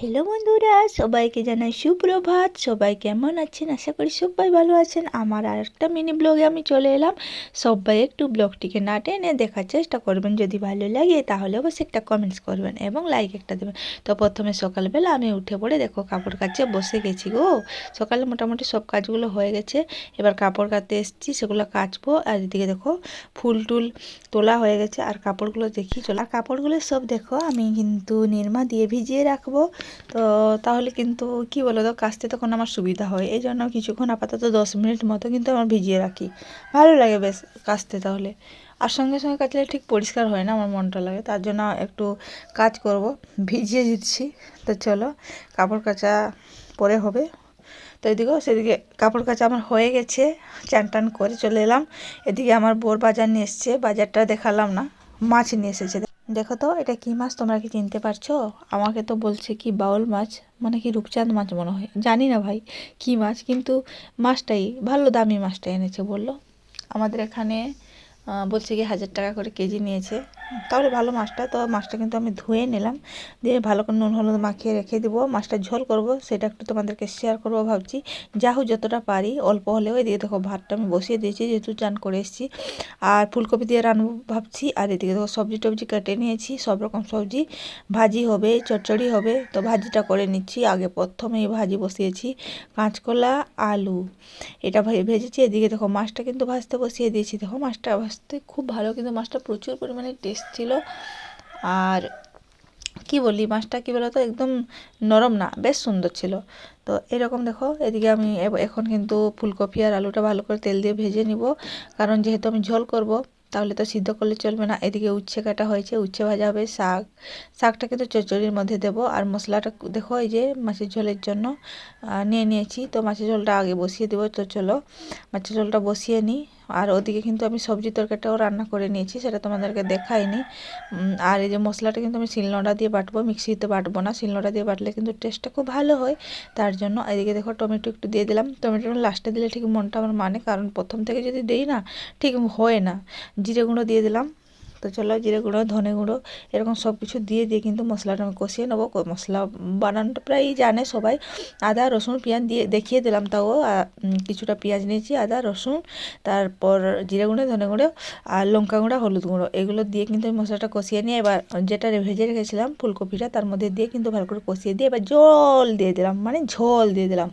Hello বন্ধুরা, সবাইকে জানাই সুপ্রভাত। সবাই কেমন আছেন? আশা করি সবাই ভালো আছেন। আমার আর একটা মিনি ব্লগে আমি চলে এলাম। সবাই একটু ব্লগটিকে না টেনে দেখার চেষ্টা করবেন। যদি ভালো লাগে, তাহলে অবশ্যই একটা কমেন্টস করবেন এবং লাইক একটা দেবেন। তো প্রথমে সকালবেলা আমি উঠে পড়ে দেখো কাপড় কাচে বসে গেছি গো। সকালে মোটামুটি সব কাজগুলো হয়ে গেছে। এবার কাপড় কাচতে এসেছি, সেগুলো কাচবো। আর এদিকে দেখো ফুল টুল তোলা হয়ে গেছে। আর কাপড়গুলো দেখি, চলো। আর কাপড়গুলো সব দেখো, আমি কিন্তু নির্মা দিয়ে ভিজিয়ে রাখব। তো তাহলে কিন্তু কি বলো তো কাচতে তখন আমার সুবিধা হয়। এই জন্য কিছুক্ষণ আপাতত দশ মিনিট মতো কিন্তু আমার ভিজিয়ে রাখি। ভালো লাগে বেশ কাচতে তাহলে। আর সঙ্গে সঙ্গে কাচলে ঠিক পরিষ্কার হয় না, আমার মনটা লাগে। তার জন্য একটু কাজ করব, ভিজিয়ে দিচ্ছি। তো চলো, কাপড় কাচা পরে হবে। তো এদিকেও সেদিকে কাপড় কাচা আমার হয়ে গেছে, চান টান করে চলে এলাম। এদিকে আমার বোর বাজার নিয়ে এসছে, বাজারটা দেখালাম না, মাছ নিয়ে এসেছে। দেখো তো, এটা কি মাছ? তোমরা কি চিনতে পারছ? আমাকে তো বলছে কি বাউল মাছ মানে কি রূপচাঁদ মাছ মনে হয়। জানি না ভাই, কি মাছ? কিন্তু মাছটাই, ভালো দামি মাছটা এনেছে বলল। আমাদের এখানে বলছে কি হাজার টাকা করে কেজি নিয়েছে। তাহলে ভালো মাছটা, তো মাছটা কিন্তু আমি ধুয়ে নিলাম। দিয়ে ভালো করে নুন, হলুদ মাখিয়ে রেখে দেবো। মাছটা ঝোল করব, সেটা একটু তোমাদেরকে শেয়ার করব ভাবছি। যা হোক যতটা পারি, অল্প হলেও এদিকে দেখো ভাতটা আমি বসিয়ে দিয়েছি, যেহেতু চান করে এসেছি। আর ফুলকপি দিয়ে রান্নবো ভাবছি, আর এদিকে দেখো সবজি টবজি কেটে নিয়েছি, সব রকম সবজি। ভাজি হবে চচ্চড়ি হবে, তো ভাজিটা করে নিচ্ছি। আগে প্রথমেই ভাজি বসিয়েছি, কাঁচকলা, আলু। এটা ভেজেছি, এদিকে দেখো মাছটা কিন্তু ভাজতে বসিয়ে দিয়েছি। দেখো মাছটা ভাজতে খুব ভালো, কিন্তু মাছটা প্রচুর পরিমাণে টেস্ট ছিল আর কি বলি, মাছটা কী বলতো, একদম নরম না, বেশ সুন্দর ছিল। তো এরকম দেখো, এদিকে আমি এখন কিন্তু ফুলকপি আর আলুটা ভালো করে তেল দিয়ে ভেজে নিব। কারণ যেহেতু আমি ঝোল করব, তাহলে তো সিদ্ধ করলে চলবে না। এদিকে উচ্ছে কাটা হয়েছে, উচ্ছে ভাজা হবে, শাক। শাকটা কিন্তু চচ্চড়ির মধ্যে দেব। আর মশলাটা দেখো এই যে মাছের ঝোলের জন্য নিয়ে নিয়েছি। তো মাছের ঝোলটা আগে বসিয়ে দেবো, তো চলো। মাছের ঝোলটা বসিয়ে নিই। আর ওদিকে কিন্তু আমি সবজি তরকারিটাও রান্না করে নিয়েছি, সেটা তোমাদেরকে দেখাইনি। আর এই যে মশলাটা কিন্তু আমি শিলনোড়া দিয়ে বাটবো, মিক্সিতে বাটবো না, শিলনোড়া দিয়ে বাটলে কিন্তু টেস্টটা খুব ভালো হয়। তার জন্য এদিকে দেখো টমেটো একটু দিয়ে দিলাম। টমেটো লাস্টে দিলে ঠিক মনটা আমার মানে কারণ প্রথম থেকে যদি দিই না, ঠিক হয় না। জিরে গুঁড়ো দিয়ে দিলাম। তো চলো জিরে গুঁড়ো, ধনে গুঁড়ো, এরকম সব কিছু দিয়ে দিয়ে কিন্তু মশলাটা আমি কষিয়ে নেব। মশলা বানানোটা প্রায় জানে সবাই। আদা, রসুন, পেঁয়াজ দিয়ে, দেখিয়ে দিলাম তাও কিছুটা পেঁয়াজ নিয়েছি, আদা, রসুন, তারপর জিরে গুঁড়ো, ধনে গুঁড়ো আর লঙ্কা গুঁড়ো, হলুদ গুঁড়ো, এগুলো দিয়ে কিন্তু আমি মশলাটা কষিয়ে নিয়ে এবার যেটা ভেজে রেখেছিলাম ফুলকপিটা, তার মধ্যে দিয়ে কিন্তু ভালো করে কষিয়ে দিয়ে এবার জল দিয়ে দিলাম মানে ঝোল দিয়ে দিলাম।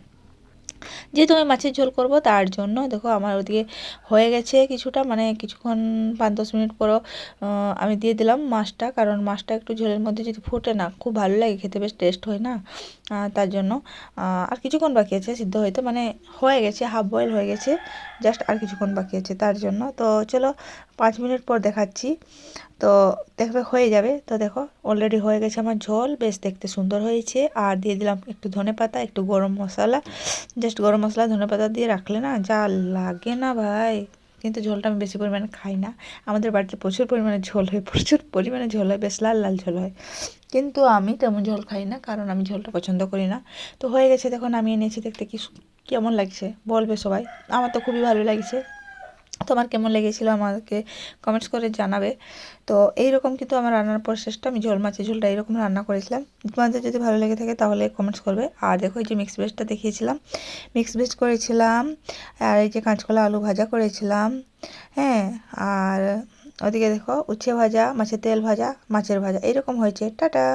যেহেতু আমি মাছের ঝোল করব, তার জন্য দেখো আমার ওদিকে হয়ে গেছে কিছুটা মানে কিছুক্ষণ পাঁচ দশ মিনিট পরও আমি দিয়ে দিলাম মাছটা, কারণ মাছটা একটু ঝোলের মধ্যে যদি ফুটে না, খুব ভালো লাগে খেতে, বেশ টেস্ট হয় না তার জন্য আর কিছুক্ষণ বাকি আছে সিদ্ধ হইতে মানে হয়ে গেছে হাফ বয়েল হয়ে গেছে জাস্ট আর কিছুক্ষণ বাকি আছে তার জন্য, তো চলো পাঁচ মিনিট পর দেখাচ্ছি, তো দেখবে হয়ে যাবে, তো দেখো অলরেডি হয়ে গেছে আমার ঝোল, বেশ দেখতে সুন্দর হয়েছে, আর দিয়ে দিলাম একটু ধনে পাতা একটু গরম মশলা জাস্ট গরম মশলা, ধনে পাতা দিয়ে রাখলে না যা লাগে না ভাই। কিন্তু ঝোলটা আমি বেশি পরিমাণে খাই না। আমাদের বাড়িতে প্রচুর পরিমাণে ঝোল হয়, প্রচুর পরিমাণে ঝোল হয়, বেশ লাল লাল ঝোল হয়। কিন্তু আমি তেমন ঝোল খাই না, কারণ আমি ঝোলটা পছন্দ করি না। তো হয়ে গেছে দেখো আমি এনেছি দেখতে কি কেমন লাগছে, বলবে সবাই। আমার তো খুবই ভালো লাগছে। তোমার কেমন লেগেছিলো আমাকে কমেন্টস করে জানাবে। তো এইরকম কিন্তু আমার রান্নার প্রসেসটা আমি ঝোল মাছের ঝোলটা এইরকম রান্না করেছিলাম। তোমাদের যদি ভালো লেগে থাকে তাহলে কমেন্টস করবে। আর দেখো এই যে মিক্স ভেজটা দেখিয়েছিলাম। মিক্স ভেজ করেছিলাম, আর এই যে কাঁচকলা আলু ভাজা করেছিলাম হ্যাঁ আর ওদিকে দেখো উচ্ছে ভাজা, মাছের তেল ভাজা, মাছের ভাজা এরকম হয়েছে। টাটা!